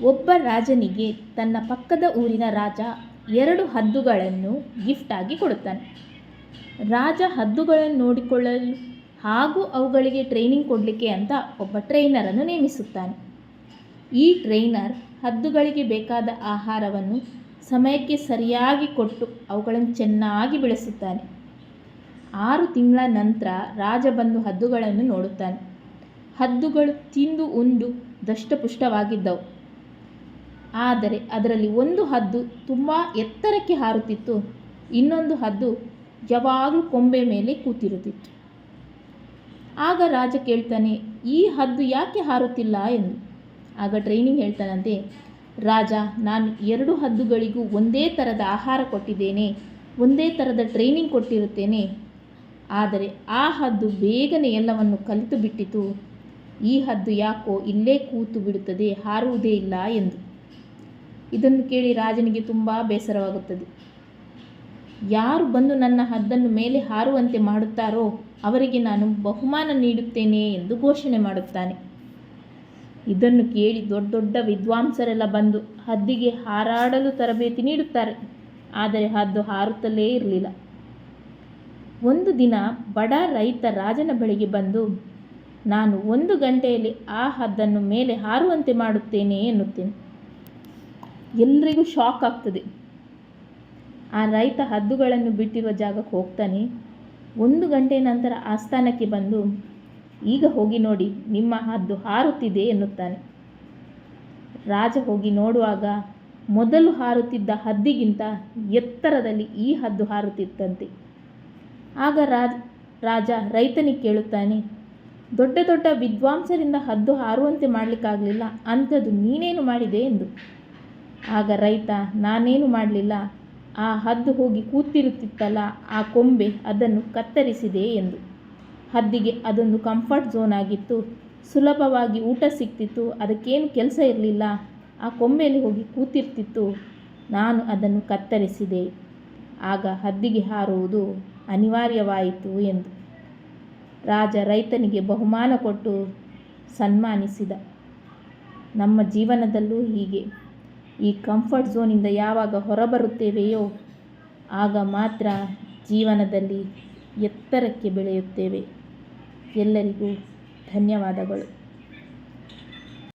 ಒಬ್ಬ ರಾಜನಿಗೆ ತನ್ನ ಪಕ್ಕದ ಊರಿನ ರಾಜ ಎರಡು ಹದ್ದುಗಳನ್ನು ಗಿಫ್ಟಾಗಿ ಕೊಡುತ್ತಾನೆ. ರಾಜ ಹದ್ದುಗಳನ್ನು ನೋಡಿಕೊಳ್ಳಲು ಹಾಗೂ ಅವುಗಳಿಗೆ ಟ್ರೈನಿಂಗ್ ಕೊಡಲಿಕ್ಕೆ ಅಂತ ಒಬ್ಬ ಟ್ರೈನರನ್ನು ನೇಮಿಸುತ್ತಾನೆ. ಈ ಟ್ರೈನರ್ ಹದ್ದುಗಳಿಗೆ ಬೇಕಾದ ಆಹಾರವನ್ನು ಸಮಯಕ್ಕೆ ಸರಿಯಾಗಿ ಕೊಟ್ಟು ಅವುಗಳನ್ನು ಚೆನ್ನಾಗಿ ಬೆಳೆಸುತ್ತಾನೆ. ಆರು ತಿಂಗಳ ನಂತರ ರಾಜ ಬಂದು ಹದ್ದುಗಳನ್ನು ನೋಡುತ್ತಾನೆ. ಹದ್ದುಗಳು ತಿಂದು ಉಂಡು ದಷ್ಟಪುಷ್ಟವಾಗಿದ್ದವು. ಆದರೆ ಅದರಲ್ಲಿ ಒಂದು ಹದ್ದು ತುಂಬ ಎತ್ತರಕ್ಕೆ ಹಾರುತ್ತಿತ್ತು, ಇನ್ನೊಂದು ಹದ್ದು ಯಾವಾಗಲೂ ಕೊಂಬೆ ಮೇಲೆ ಕೂತಿರುತ್ತಿತ್ತು. ಆಗ ರಾಜ ಕೇಳ್ತಾನೆ, ಈ ಹದ್ದು ಯಾಕೆ ಹಾರುತ್ತಿಲ್ಲ ಎಂದು. ಆಗ ಟ್ರೈನಿಂಗ್ ಹೇಳ್ತಾನಂತೆ, ರಾಜ, ನಾನು ಎರಡು ಹದ್ದುಗಳಿಗೂ ಒಂದೇ ಥರದ ಆಹಾರ ಕೊಟ್ಟಿದ್ದೇನೆ, ಒಂದೇ ಥರದ ಟ್ರೈನಿಂಗ್ ಕೊಟ್ಟಿರುತ್ತೇನೆ. ಆದರೆ ಆ ಹದ್ದು ಬೇಗನೆ ಎಲ್ಲವನ್ನು ಕಲಿತು ಬಿಟ್ಟಿತು. ಈ ಹದ್ದು ಯಾಕೋ ಇಲ್ಲೇ ಕೂತು ಬಿಡುತ್ತದೆ, ಹಾರುವುದೇ ಇಲ್ಲ ಎಂದು. ಇದನ್ನು ಕೇಳಿ ರಾಜನಿಗೆ ತುಂಬ ಬೇಸರವಾಗುತ್ತದೆ. ಯಾರು ಬಂದು ನನ್ನ ಹದ್ದನ್ನು ಮೇಲೆ ಹಾರುವಂತೆ ಮಾಡುತ್ತಾರೋ ಅವರಿಗೆ ನಾನು ಬಹುಮಾನ ನೀಡುತ್ತೇನೆ ಎಂದು ಘೋಷಣೆ ಮಾಡುತ್ತಾನೆ. ಇದನ್ನು ಕೇಳಿ ದೊಡ್ಡ ದೊಡ್ಡ ವಿದ್ವಾಂಸರೆಲ್ಲ ಬಂದು ಹದ್ದಿಗೆ ಹಾರಾಡಲು ತರಬೇತಿ ನೀಡುತ್ತಾರೆ. ಆದರೆ ಹದ್ದು ಹಾರುತ್ತಲೇ ಇರಲಿಲ್ಲ. ಒಂದು ದಿನ ಬಡ ರೈತ ರಾಜನ ಬಳಿಗೆ ಬಂದು, ನಾನು ಒಂದು ಗಂಟೆಯಲ್ಲಿ ಆ ಹದ್ದನ್ನು ಮೇಲೆ ಹಾರುವಂತೆ ಮಾಡುತ್ತೇನೆ ಎನ್ನುತ್ತೇನೆ. ಎಲ್ರಿಗೂ ಶಾಕ್ ಆಗ್ತದೆ. ಆ ರೈತ ಹದ್ದುಗಳನ್ನು ಬಿಟ್ಟಿರುವ ಜಾಗಕ್ಕೆ ಹೋಗ್ತಾನೆ. ಒಂದು ಗಂಟೆ ನಂತರ ಆಸ್ಥಾನಕ್ಕೆ ಬಂದು, ಈಗ ಹೋಗಿ ನೋಡಿ, ನಿಮ್ಮ ಹದ್ದು ಹಾರುತ್ತಿದೆ ಎನ್ನುತ್ತಾನೆ. ರಾಜ ಹೋಗಿ ನೋಡುವಾಗ ಮೊದಲು ಹಾರುತ್ತಿದ್ದ ಹದ್ದಿಗಿಂತ ಎತ್ತರದಲ್ಲಿ ಈ ಹದ್ದು ಹಾರುತ್ತಿತ್ತಂತೆ. ಆಗ ರಾಜ ರಾಜ ರೈತನಿಗೆ ಕೇಳುತ್ತಾನೆ, ದೊಡ್ಡ ದೊಡ್ಡ ವಿದ್ವಾಂಸರಿಂದ ಹದ್ದು ಹಾರುವಂತೆ ಮಾಡಲಿಕ್ಕಾಗಲಿಲ್ಲ. ಅಂಥದ್ದು ನೀನೇನು ಮಾಡಿದೆ? ಎಂದು. ಆಗ ರೈತ, ನಾನೇನು ಮಾಡಲಿಲ್ಲ? ಆ ಹದ್ದು ಹೋಗಿ ಕೂತಿರುತ್ತಿತ್ತಲ್ಲ, ಆ ಕೊಂಬೆ ಅದನ್ನು ಕತ್ತರಿಸಿದೆ ಎಂದು. ಹದ್ದಿಗೆ ಅದೊಂದು ಕಂಫರ್ಟ್ ಝೋನ್ ಆಗಿತ್ತು. ಸುಲಭವಾಗಿ ಊಟ ಸಿಕ್ತಿತ್ತು, ಅದಕ್ಕೇನು ಕೆಲಸ ಇರಲಿಲ್ಲ. ಆ ಕೊಂಬೆಯಲ್ಲಿ ಹೋಗಿ ಕೂತಿರ್ತಿತ್ತು. ನಾನು ಅದನ್ನು ಕತ್ತರಿಸಿದೆ. ಆಗ ಹದ್ದಿಗೆ ಹಾರುವುದು ಅನಿವಾರ್ಯವಾಯಿತು ಎಂದು. ರಾಜ ರೈತನಿಗೆ ಬಹುಮಾನ ಕೊಟ್ಟು ಸನ್ಮಾನಿಸಿದ. ನಮ್ಮ ಜೀವನದಲ್ಲೂ ಹೀಗೆ. ಈ ಕಂಫರ್ಟ್ ಝೋನಿಂದ ಯಾವಾಗ ಹೊರಬರುತ್ತೇವೆಯೋ ಆಗ ಮಾತ್ರ ಜೀವನದಲ್ಲಿ ಎತ್ತರಕ್ಕೆ ಬೆಳೆಯುತ್ತೇವೆ. ಎಲ್ಲರಿಗೂ ಧನ್ಯವಾದಗಳು.